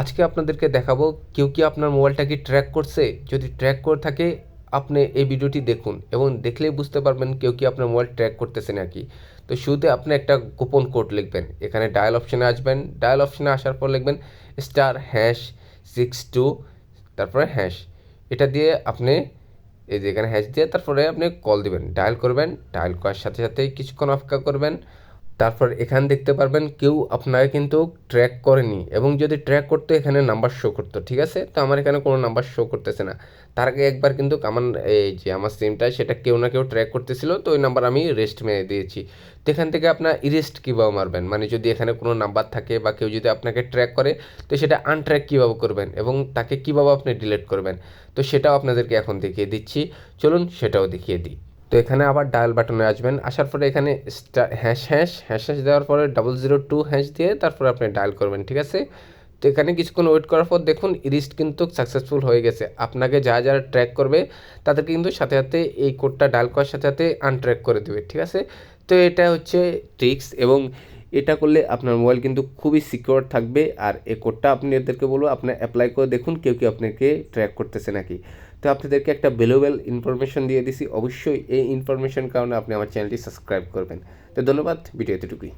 আজকে আপনাদেরকে দেখাবো কেউ কি আপনার মোবাইলটা কি ট্র্যাক করছে। যদি ট্র্যাক করে থাকে, আপনি এই ভিডিওটি দেখুন এবং দেখলেই বুঝতে পারবেন কেউ কি আপনার মোবাইল ট্র্যাক করতেছে নাকি। তো শুরুতে আপনি একটা গোপন কোড লিখবেন। এখানে ডায়াল অপশানে আসবেন। ডায়াল অপশানে আসার পর লিখবেন স্টার হ্যাশ সিক্স টু তারপরে হ্যাশ এটা দিয়ে আপনি এই যে এখানে হ্যাশ দিয়ে তারপরে আপনি কল দিবেন। ডায়াল করবেন। ডায়াল করার সাথে সাথে কিছুক্ষণ অপেক্ষা করবেন। তারপর এখানে দেখতে পারবেন কেউ আপনাকে কিন্তু ট্র্যাক করেনি এবং যদি ট্র্যাক করতো এখানে নাম্বার শো করতো, ঠিক আছে? তো আমার এখানে কোনো নাম্বার শো করতেছে না। তার আগে একবার কিন্তু আমার এই যে আমার সিমটা সেটা কেউ না কেউ ট্র্যাক করতেছিল, তো ওই নাম্বার আমি রেস্ট মেরে দিয়েছি। তো এখান থেকে আপনার ইরেস্ট কীভাবে মারবেন? মানে যদি এখানে কোনো নাম্বার থাকে বা কেউ যদি আপনাকে ট্র্যাক করে, তো সেটা আনট্র্যাক কীভাবে করবেন এবং তাকে কীভাবে আপনি ডিলিট করবেন? তো সেটাও আপনাদেরকে এখন দেখিয়ে দিচ্ছি। চলুন সেটাও দেখিয়ে দিই। তো এখানে আবার ডায়াল বাটনে আসবেন। আসার পরে এখানে হ্যাশ হ্যাশ হ্যাশ হ্যাশ দেওয়ার পরে ডাবল জিরো টু হ্যাশ দিয়ে তারপরে আপনি ডায়াল করবেন, ঠিক আছে? তো এখানে কিছুক্ষণ ওয়েট করার পর দেখুন ইরিস্ট কিন্তু সাকসেসফুল হয়ে গেছে। আপনাকে যা যারা ট্র্যাক করবে, তাদেরকে কিন্তু সাথে সাথে এই কোডটা ডায়াল করার সাথে সাথে আনট্র্যাক করে দেবে, ঠিক আছে? তো এটা হচ্ছে ট্রিক্স এবং এটা করলে আপনার মোবাইল কিন্তু খুবই সিকিউর থাকবে। আর এ কোডটা আপনি এদেরকে বলব আপনার অ্যাপ্লাই করে দেখুন কেউ কি আপনাকে ট্র্যাক করতেছে নাকি। তো আপনাদেরকে একটা ভ্যালুয়েবল ইনফরমেশন দিয়ে দিছি। অবশ্যই এই ইনফরমেশন কারণে আপনি আমার চ্যানেলটি সাবস্ক্রাইব করবেন। তো ধন্যবাদ ভিডিও এতটুকুই